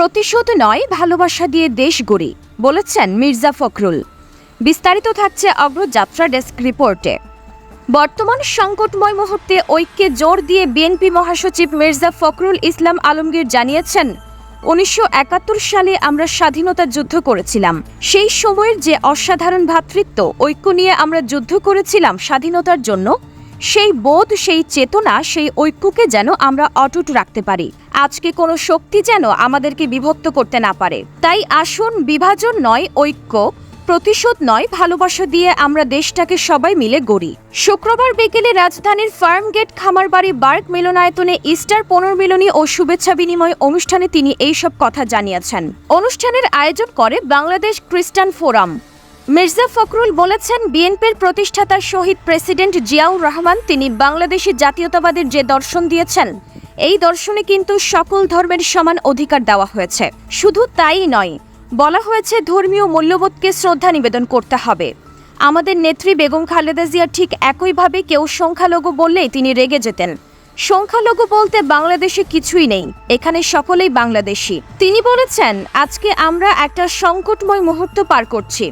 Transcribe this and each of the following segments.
প্রতিশোধ নয়, ভালোবাসা দিয়ে দেশ গড়ি, বলেছেন মির্জা ফখরুল। বিস্তারিত থাকছে অগ্রযাত্রা ডেস্ক রিপোর্টে। বর্তমান সংকটময় মুহূর্তে ঐক্যে জোর দিয়ে বিএনপি মহাসচিব মির্জা ফখরুল ইসলাম আলমগীর জানিয়েছেন, উনিশশো একাত্তর সালে আমরা স্বাধীনতা যুদ্ধ করেছিলাম। সেই সময়ের যে অসাধারণ ভ্রাতৃত্ব, ঐক্য নিয়ে আমরা যুদ্ধ করেছিলাম স্বাধীনতার জন্য, সেই বোধ, সেই চেতনা, সেই ঐক্যকে যেন আমরা অটুট রাখতে পারি। আজকে কোনো শক্তি যেন আমাদেরকে বিভক্ত করতে না পারে। তাই আসুন, বিভাজন নয়, ঐক্য, প্রতিশোধ নয়, ভালোবাসা দিয়ে আমরা দেশটাকে সবাই মিলে গড়ি। শুক্রবার বিকেলে রাজধানীর ফার্ম ফার্মগেট খামারবাড়ি বার্গ মিলনায়তনে ইস্টার পুনর্মিলনী ও শুভেচ্ছা বিনিময় অনুষ্ঠানে তিনি এইসব কথা জানিয়েছেন। অনুষ্ঠানের আয়োজন করে বাংলাদেশ খ্রিস্টান ফোরাম। মির্জা ফখরুল বলেছেন, বিএনপির প্রতিষ্ঠাতা শহীদ প্রেসিডেন্ট জিয়াউর রহমান, তিনি বাংলাদেশি জাতীয়তাবাদের যে দর্শন দিয়েছেন এই দর্শনে কিন্তু সকল ধর্মের সমান অধিকার দেওয়া হয়েছে। শুধু তাই নয়, বলা হয়েছে ধর্মীয় মূল্যবোধকে শ্রদ্ধা নিবেদন করতে হবে। আমাদের নেত্রী বেগম খালেদা জিয়া ঠিক একইভাবে কেউ সংখ্যালঘু বললেই তিনি রেগে যেতেন। সংখ্যালঘু বলতে বাংলাদেশে কিছুই নেই, এখানে সকলেই বাংলাদেশি। তিনি বলেছেন, আজকে আমরা একটা সংকটময় মুহূর্ত পার করছি।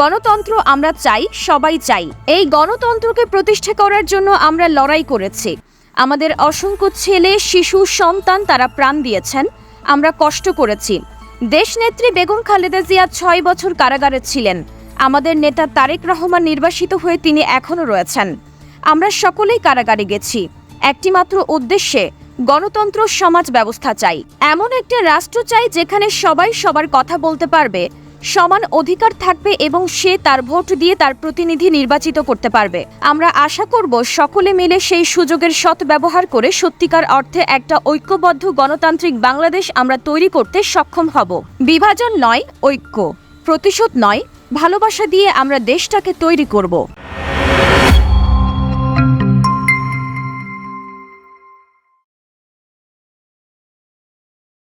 গণতন্ত্র আমরা চাই, সবাই চাই। এই গণতন্ত্রকে প্রতিষ্ঠা করার জন্য আমরা লড়াই করেছি। আমাদের অসংখ্য ছেলে, শিশু, সন্তান তারা প্রাণ দিয়েছেন। আমরা কষ্ট করেছি। দেশনেত্রী বেগম খালেদা জিয়া ছয় বছর কারাগারে ছিলেন। আমাদের নেতা তারেক রহমান নির্বাসিত হয়ে তিনি এখনও রয়েছেন। আমরা সকলেই কারাগারে গেছি। একটিমাত্র উদ্দেশ্যে গণতন্ত্র, সমাজ ব্যবস্থা চাই। এমন একটা রাষ্ট্র চাই যেখানে সবাই সবার কথা বলতে পারবে সমান অধিকার থাকবে এবং সে তার ভোট দিয়ে তার প্রতিনিধি নির্বাচিত করতে পারবে। আমরা আশা করব সকলে মিলে সেই সুযোগের সৎ ব্যবহার করে সত্যিকার অর্থে একটা ঐক্যবদ্ধ গণতান্ত্রিক বাংলাদেশ আমরা তৈরি করতে সক্ষম হব। বিভাজন নয়, ঐক্য। প্রতিশোধ নয়, ভালোবাসা দিয়ে আমরা দেশটাকে তৈরি করব।